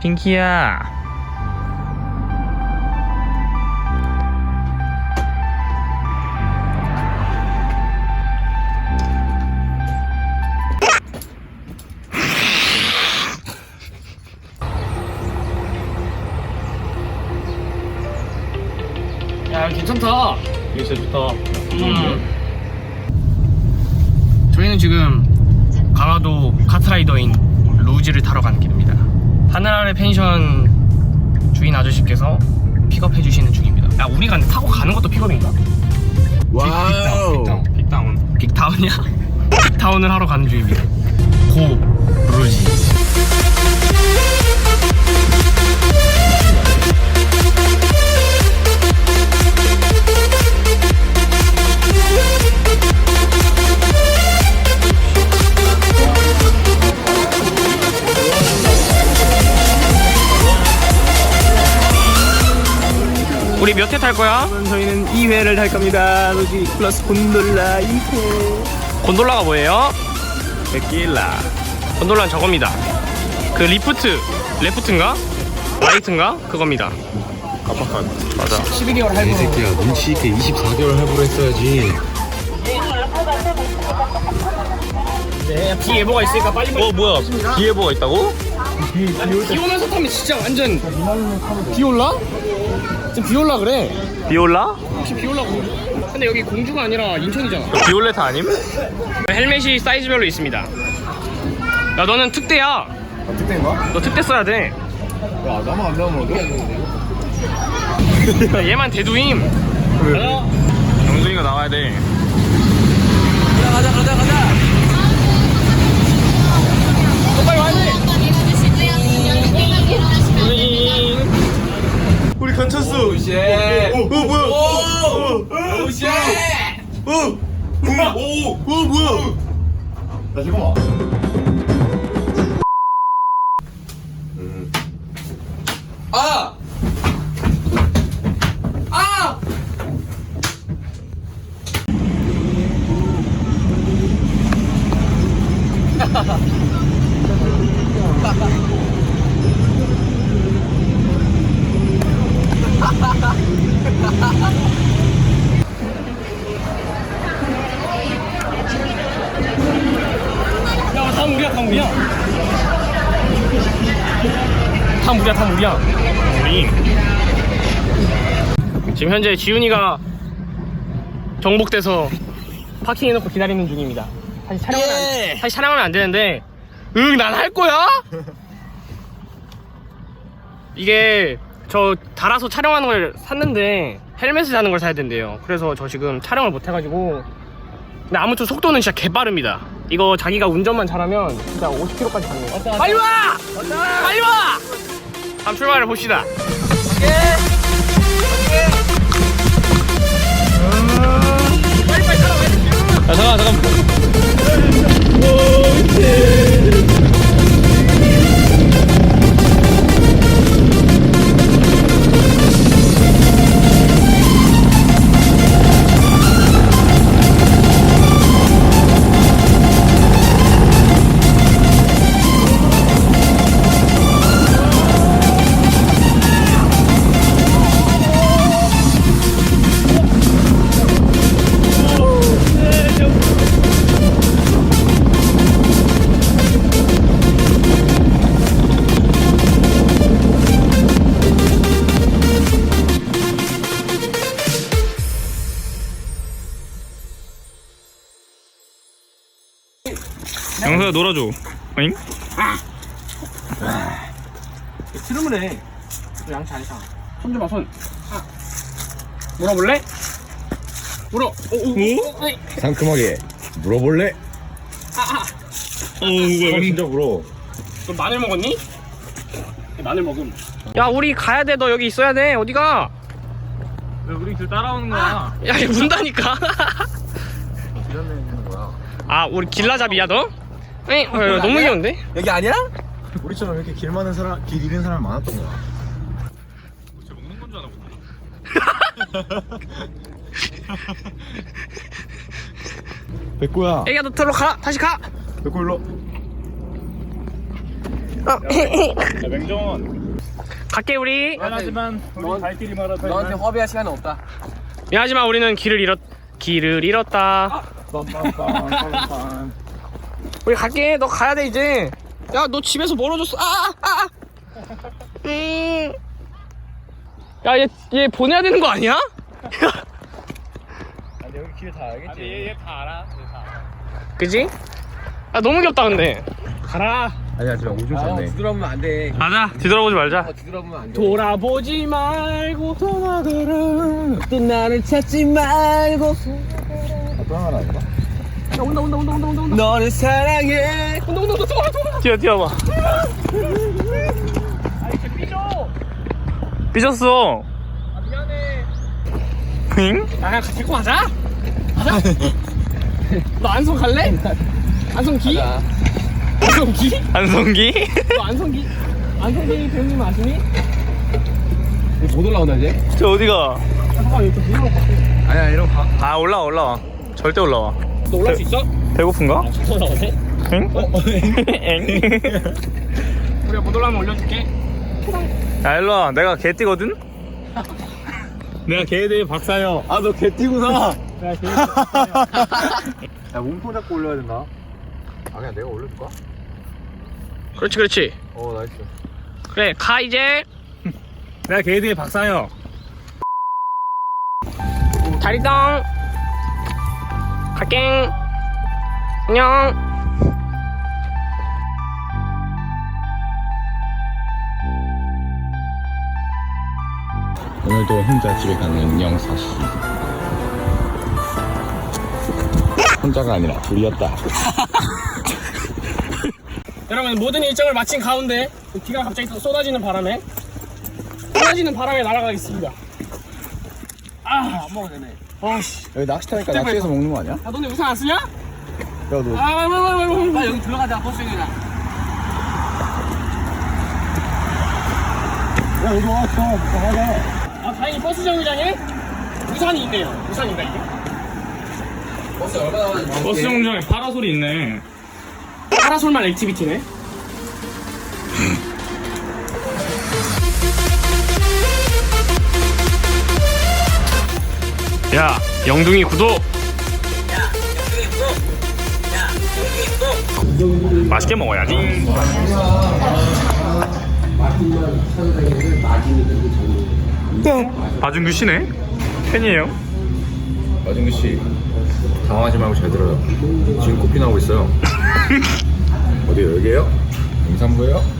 핑, 핑키야. 야 괜찮다. 이거 진짜 좋다. 음. 저희는 지금 강화도 카트라이더인 루즈를 타러 가는 길입니다. 하늘 아래 펜션 주인 아저씨께서 픽업해 주시는 중입니다. 야 우리가 근데 타고 가는 것도 픽업인가? 와우. 빅다운, 빅다운, 빅다운이야? 빅다운을 하러 가는 중입니다. 고 루지. 우리 몇 회 탈 거야? 저희는 2회를 할 겁니다. 루지 플러스 곤돌라 2회. 곤돌라가 뭐예요? 데킬라. 곤돌라는 저겁니다. 그 리프트, 레프트인가? 라이트인가? 그겁니다. 깜빡한. 맞아. 12개월 할부. 이 새끼야 눈치 있게 24개월 할부로 했어야지 네, 비 예보가 있으니까 빨리 빨리. 어 뭐야? 기예보가 있다고? 비 오면서 타면 진짜 완전 비 올라? 지금 비 올라 그래. 비올라? 혹시 비 올라 공주? 근데 여기 공주가 아니라 인천이잖아. 비올레타 아님? 헬멧이 사이즈별로 있습니다. 야 너는 특대야. 특대인가? 너 특대 써야 돼. 야 나만 안 나오면 어떡해 얘만 대두임. 가자. 영준이가 나와야 돼. 너 야 잠깐만 야, 다음 우리야, 다음 우리야. 우리. 지금 현재 지훈이가 정복돼서 파킹해놓고 기다리는 중입니다. 사실 촬영하면, 안, 사실 촬영하면 안 되는데, 응, 난 할 거야? 이게 저 달아서 촬영하는 걸 샀는데 헬멧을 사는 걸 사야 된대요. 그래서 저 지금 촬영을 못 해가지고 근데 아무튼 속도는 진짜 개빠릅니다. 이거 자기가 운전만 잘하면 진짜 50km까지 가는 거야. 빨리 와! 빨리 와! 다음 출발을 봅시다. 영서야 놀아줘. 아잉? 트름을 해. 너 양치 안 상. 손 줘봐 손. 아. 물어볼래? 물어. 오, 오, 오. 어이. 상큼하게 물어볼래? 어 뭐야? 진짜 물어 너 마늘 먹었니? 마늘 먹음. 야 우리 가야 돼. 너 여기 있어야 돼. 어디 가? 왜 우리 길 따라오는 거야? 야 이거 문다니까. 거야 아 우리 길라잡이야 너? 에이, 어, 야, 너무 귀여운데? 여기 아니야? 우리처럼 이렇게 길 많은 사람 길 잃은 사람 많았던 거야 쟤 먹는 건 줄 아나 보네. 백구야 애기야 너 들어 가. 다시 가. 백구 일로 야, 맹정원. 갈게 우리 미안하지만 우리 갈 길이 멀어서 너한테. 허비할 시간은 없다. 미안하지만 우리는 길을 잃었 길을 잃었다 빰빰빰빰빰. 우리 갈게 너 가야 돼 이제 야 너 집에서 멀어졌어 아아 아, 음. 야 얘 얘 보내야 되는 거 아니야? 아니 여기 길 다 알겠지? 얘다 알아. 그지? 아 너무 귀엽다 근데 가라 아니야 지금 오줌 아, 뒤돌아보면 안 돼. 가자 뒤돌아보지 말자 어, 뒤돌아보면 안 돼. 돌아보지 말고 전화들은 또 나를 찾지 말고 또 하나 아닌 가? 온다 온다 온다 온다 온다 온다 너를 사랑해. 온다 온다 온다 온다 온다 뛰어 뛰어 봐 아 이제 삐져 삐졌어. 아 미안해 응? 야 그냥 데리고 가자 가자 너 안성 갈래? 안성기? 자, 안성기? 안성기? 너 안성기? 안성기 배우님 아시니? 야 이거 못 올라온다 이제. 저 어디가? 잠깐만 이렇게 물어봐 아니야 이런 거. 아 올라와 올라와. 절대 올라와. 너 올라올 수 있어? 배고픈가? 아 진짜 올라오네? 응? 엥? 우리가 못 올라오면 올려줄게 야 일로와 내가 개 뛰거든? 내가 개에 대해 박사여 아너 개띠구나. 내가 제일 야 몸통 잡고 올려야 된다. 아 그냥 내가 올려줄까? 그렇지 그렇지 어 나이스. 그래 가 이제 내가 개에 대해 박사여 다리덩 갈게 안녕 오늘도 혼자 집에 가는 영사 씨. 혼자가 아니라 둘이었다. 여러분 모든 일정을 마친 가운데 비가 갑자기 또 쏟아지는 바람에 쏟아지는 바람에 날아가겠습니다 아안 먹어도 되네 아씨 여기 낚시 타니까 낚시해서 먹는 거 아니야? 야 너네 우산 안 쓰냐? 야너 아 빨리 빨리 빨리 빨리 나 여기 들어가자 버스 형이랑. 야 이거 왔어. 가자. 아 다행히 버스 정류장에 우산이 있네요 우산인가 이게? 버스 얼마 나 가는지 버스 정류장에 파라솔이 있네 파라솔만 액티비티네 야 영둥이 구독 맛있게 먹어야지 바준규 씨네 팬이에요 마준규 씨 당황하지 말고 잘 들어요. 지금 코피 나오고 있어요. 어디 여기에요? 임산부예요?